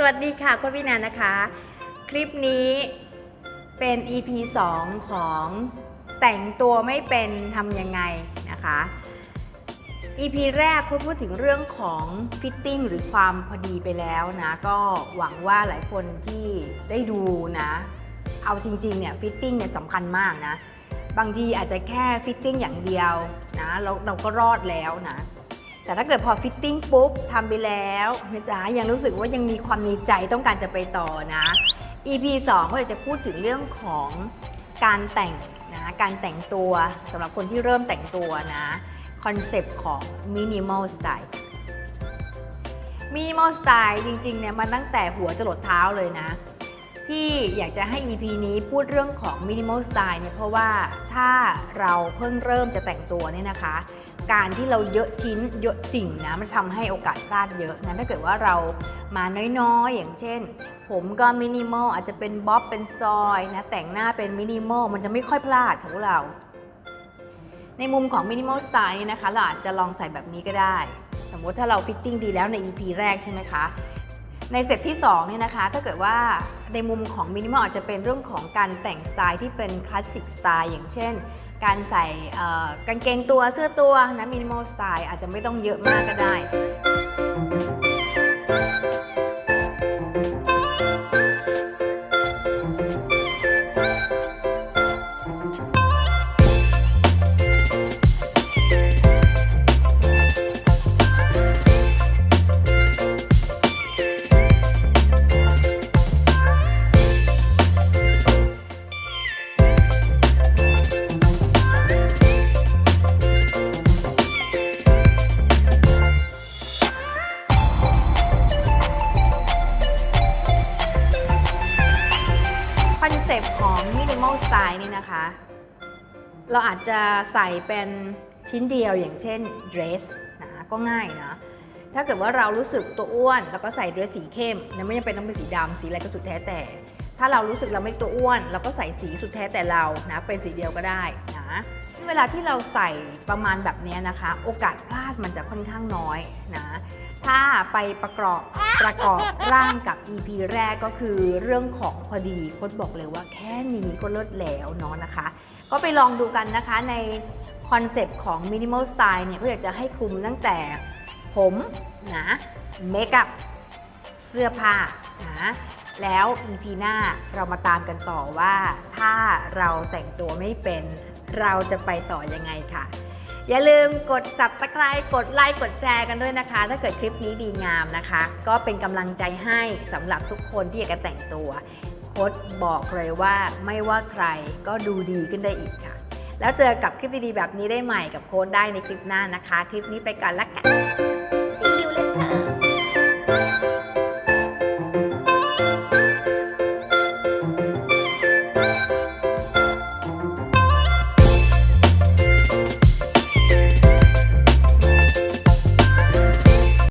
สวัสดีค่ะคุณวินานะคะ คลิปนี้เป็น EP 2 ของแต่งตัวไม่เป็นทำยังไงนะคะ EP แรกคุณพูดถึงเรื่องของฟิตติ้งหรือความพอดีไปแล้วนะ ก็หวังว่าหลายคนที่ได้ดูนะ เอาจริงๆเนี่ยฟิตติ้งเนี่ยสำคัญมากนะ บางทีอาจจะแค่ฟิตติ้งอย่างเดียวนะเราเราก็รอดแล้วนะ แต่ถ้าเกิดพอฟิตติ้งปุ๊บทำไปแล้วนะจ๊ะยังรู้สึกว่ายังมีความในใจต้องการจะไปต่อนะ EP 2 ก็เลยจะพูดถึงเรื่องของการแต่งนะการแต่งตัวสำหรับคนที่เริ่มแต่งตัวนะคอนเซปต์ของ minimal style minimal style จริงๆเนี่ยมันตั้งแต่หัวจรดเท้าเลยนะ ที่อยากจะให้ EP นี้พูดเรื่องของ minimal style เนี่ยเพราะว่าถ้าเราเพิ่งเริ่มจะแต่งตัวเนี่ยนะคะ การที่เราเยอะชิ้นเยอะสิ่งนะมันทำให้โอกาสพลาดเยอะนะถ้าเกิดว่าเรามาน้อยๆ อย่างเช่น ผมก็มินิมอลอาจจะเป็นบ๊อบเป็นซอยนะแต่งหน้าเป็นมินิมอลมันจะไม่ค่อยพลาดของเรา ในมุมของมินิมอลสไตล์นี่นะคะเราอาจจะลองใส่แบบนี้ก็ได้ สมมติถ้าเราฟิตติ้งดีแล้วใน EP แรกใช่ไหมคะในเซตที่2เนี่ยนะคะถ้าเกิดว่าในมุมของมินิมอลอาจจะเป็นเรื่องของการแต่งสไตล์ที่เป็นคลาสสิกสไตล์อย่างเช่น การใส่กางเกงตัวเสื้อตัวนะมินิมอลสไตล์อาจจะไม่ต้องเยอะมากก็ได้ อนเซปต์ของ minimal style นี่นะคะ เราอาจจะใส่เป็นชิ้นเดียวอย่างเช่น dress นะก็ง่ายนะถ้าเกิดว่าเรารู้สึกตัวอ้วน แล้วก็ใส่ dress สีเข้มนะไม่จำเป็นต้องเป็นสีดำสีอะไรก็สุดแท้แต่ ถ้าเรารู้สึกเราไม่ตัวอ้วน เราก็ใส่สีสุดแท้แต่เรานะเป็นสีเดียวก็ได้นะเวลาที่เราใส่ประมาณแบบนี้นะคะ โอกาสพลาดมันจะค่อนข้างน้อยนะ ถ้าไปประกอบประกอบร่างกับ EP แรกก็คือเรื่องของพอดีพดบอกเลยว่าแค่นี้ก็เลิศแล้วเนาะนะคะ ก็ไปลองดูกันนะคะในคอนเซปต์ของ Minimal Style เนี่ยก็อยากจะให้คลุมตั้งแต่ผมนะเมคอัพเสื้อผ้านะแล้ว EP หน้าเรามาตามกันต่อว่า ถ้าเราแต่งตัวไม่เป็นเราจะไปต่อยังไงค่ะ อย่าลืมกดสับตะไคร้กดไลค์กดแชร์กันด้วยนะคะ ถ้าเกิดคลิปนี้ดีงามนะคะ ก็เป็นกำลังใจให้สำหรับทุกคนที่อยากจะแต่งตัวโค้ดบอกเลยว่าไม่ว่าใครก็ดูดีขึ้นได้อีกค่ะ แล้วเจอกับคลิปดีๆแบบนี้ได้ใหม่กับโค้ดได้ในคลิปหน้านะคะ คลิปนี้ไปก่อนละกัน